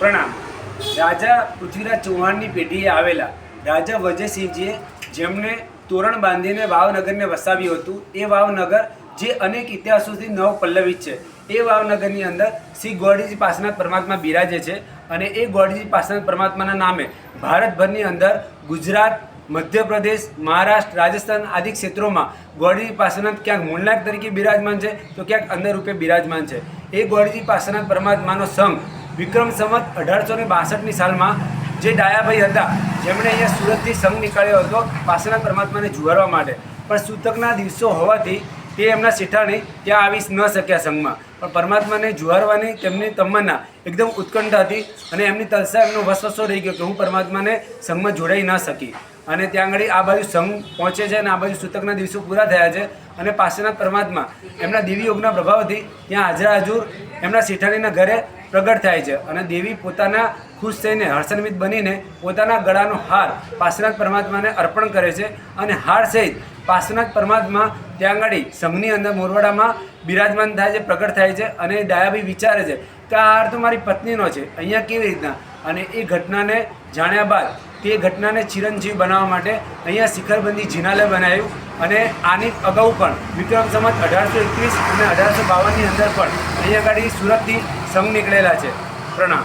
પ્રણામ. રાજા પૃથ્વીરાજ ચૌહાણની પેઢીએ આવેલા રાજા વજયસિંહજીએ જેમણે તોરણ બાંધીને વાવનગરને વસાવ્યું હતું, એ વાવનગર જે અનેક ઇતિહાસોથી નવ પલ્લવિત છે. એ વાવનગરની અંદર શ્રી ગોડીજી પાસનાથ પરમાત્મા બિરાજે છે અને એ ગોડીજી પાસનાથ પરમાત્માના નામે ભારતભરની અંદર ગુજરાત, મધ્યપ્રદેશ, મહારાષ્ટ્ર, રાજસ્થાન આદિ ક્ષેત્રોમાં ગોડીજી પાસનાથ ક્યાંક મૂળનાથ તરીકે બિરાજમાન છે, તો ક્યાંક અંદર રૂપે બિરાજમાન છે. એ ગોડીજી પાસનાથ પરમાત્માનો સંઘ વિક્રમ સંવત અઢારસો ને બાસઠની સાલમાં જે ડાયાભાઈ હતા, જેમણે અહીંયા સુરતથી સંઘ નીકળ્યો હતો પાસેના પરમાત્માને જુવારવા માટે. પણ સૂતકના દિવસો હોવાથી તે એમના શેઠાણી ત્યાં આવી ન શક્યા સંઘમાં. પણ પરમાત્માને જુવારવાની તેમની તમન્ના એકદમ ઉત્કંઠ હતી અને એમની તલસા એમનો વસવસો રહી ગયો કે હું પરમાત્માને સંઘમાં જોડાઈ ન શકી. અને ત્યાં આગળ આ બાજુ સંઘ પહોંચે છે અને આ બાજુ સૂતકના દિવસો પૂરા થયા છે અને પાસેનાથ પરમાત્મા એમના દેવી યોગના પ્રભાવથી ત્યાં હાજરા હજુર એમના શેઠાણીના ઘરે પ્રગટ થાય છે અને દેવી પોતાના ખુશ થઈને હર્ષન્વિત બનીને પોતાના ગળાનો હાર પાર્શ્વનાથ પરમાત્માને અર્પણ કરે છે અને હાર સહિત પાર્શ્વનાથ પરમાત્મા ત્યાં આગળ સંઘની અંદર મોરવાડામાં બિરાજમાન થાય છે, પ્રગટ થાય છે અને ડાયાભાઈ વિચારે છે કે આ હાર તો મારી પત્નીનો છે. અહીંયા કેવી રીતના? અને એ ઘટનાને જાણ્યા બાદ તે ઘટનાને ચિરંજીવ બનાવવા માટે અહીંયા શિખરબંધી જિનાલય બનાવ્યું. અને આની અગાઉ પણ વિક્રમ સંમત અઢારસો એકવીસ અને અઢારસો બાવનની અંદર પણ અહીંયા આગળ સુરતથી સંઘ નીકળેલા છે. પ્રણામ.